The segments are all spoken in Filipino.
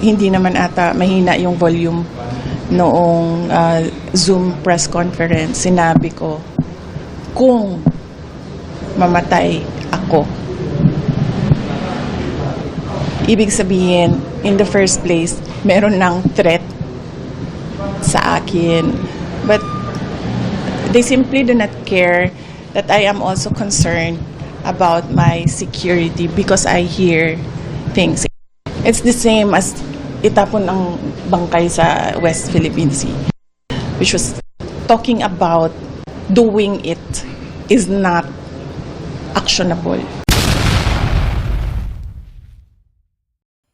hindi naman ata mahina yung volume noong ah, Zoom press conference. Sinabi ko, kung mamatay ako, ibig sabihin, in the first place, meron ng threat sa akin. But they simply do not care that I am also concerned about my security because I hear things. It's the same as itapon ang bangkay sa West Philippine Sea, which was talking about doing it is not actionable.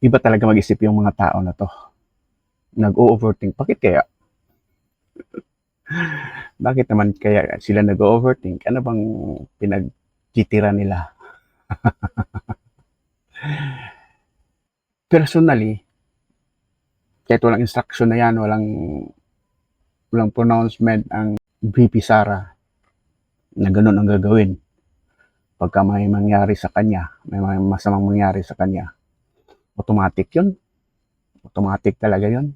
Iba talaga mag-isip yung mga tao na to. Nag-o-overthink. Bakit kaya? Bakit naman kaya sila nag-o-overthink? Ano bang pinagtitira nila? Personally, kahit walang instruction na yan, walang walang pronouncement ang VP Sara na ganun ang gagawin pagka may mangyari sa kanya, may masamang mangyari sa kanya automatic yun. Automatic talaga yun.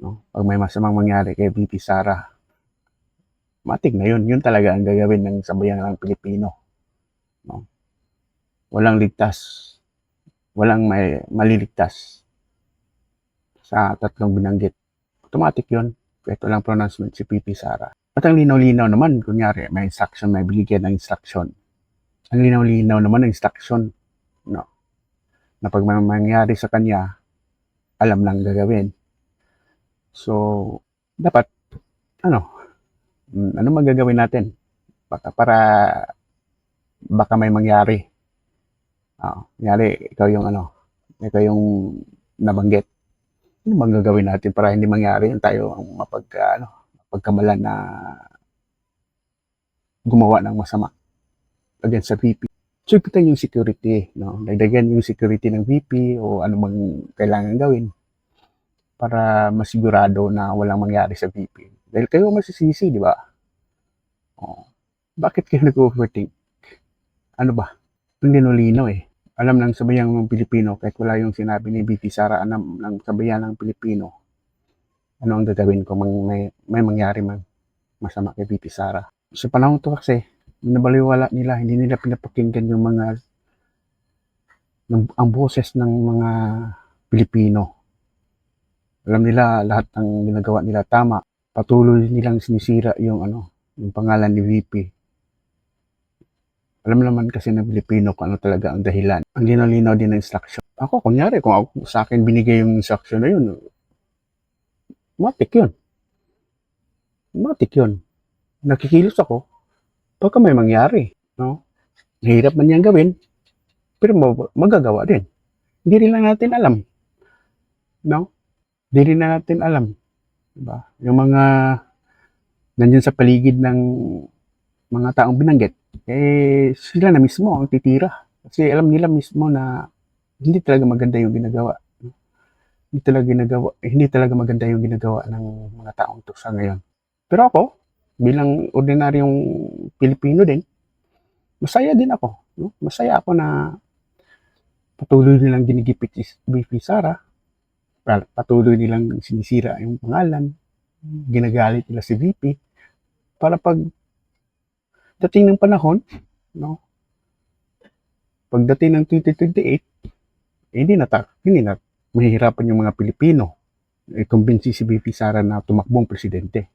No? Pag may masamang mangyari kay VP Sara, matik na yun. Yun talaga ang gagawin ng sabayan ng Pilipino. No? Walang ligtas. Walang may maliligtas sa tatlong binanggit. Automatic yun. Kahit walang pronouncement si VP Sara. At ang linaw-linaw naman, kunyari, may instruction, may binigyan ng instruction. Ang linaw-linaw naman ng instruction, no? na pag may mangyari sa kanya, alam lang gagawin. So, dapat, ano, ano magagawin natin? Baka para, baka may mangyari. Ah, nangyari, ikaw yung ano, ikaw yung nabanggit. Ano bang gagawin natin para hindi mangyari yung tayo ang mapag, ano, mapagkamalan na gumawa ng masama against sa VP sugputan yung security, no? Dagdagan yung security ng VP o ano bang kailangan gawin para masigurado na walang mangyari sa VP. Dahil kayo masisisi, di ba? Oh. Bakit kayo nag-overthink? Ano ba? Ang linolino eh. Alam ng sabayang ng Pilipino, kahit wala yung sinabi ni VP Sara, alam ng sabayan ng Pilipino, ano ang gagawin ko mang may, may mangyari man masama kay VP Sara. Sa panahon to kasi, nabaliwala nila, hindi nila pinapakinggan yung mga ng, ang boses ng mga Pilipino. Alam nila lahat ng ginagawa nila tama. Patuloy nilang sinisira yung ano, yung pangalan ni VP. Alam naman kasi ng Pilipino kung ano talaga ang dahilan. Ang linaw-linaw din ng instruction. Ako, kunyari, kung ako, sa akin binigay yung instruction na yun, matik yun. Matik yun. Nakikilos ako, pagka may mangyari, no? Hirap man yan gawin, pero ma- magagawa din. Hindi rin lang natin alam. No? Hindi rin na natin alam. Diba? Yung mga nandyan sa paligid ng mga taong binanggit, eh, sila na mismo ang titira. Kasi alam nila mismo na hindi talaga maganda yung ginagawa. Hindi talaga ginagawa, eh, hindi talaga maganda yung ginagawa ng mga taong to sa ngayon. Pero ako, bilang ordinaryong Pilipino din, masaya din ako. No? Masaya ako na patuloy nilang ginigipit si BP Sara, pa- patuloy nilang sinisira yung pangalan, ginagalit nila si VP, para pag dating ng panahon, no? Pagdating ng 2028, eh, hindi na hindi na mahihirapan yung mga Pilipino. I-convince si BP Sara na tumakbong presidente.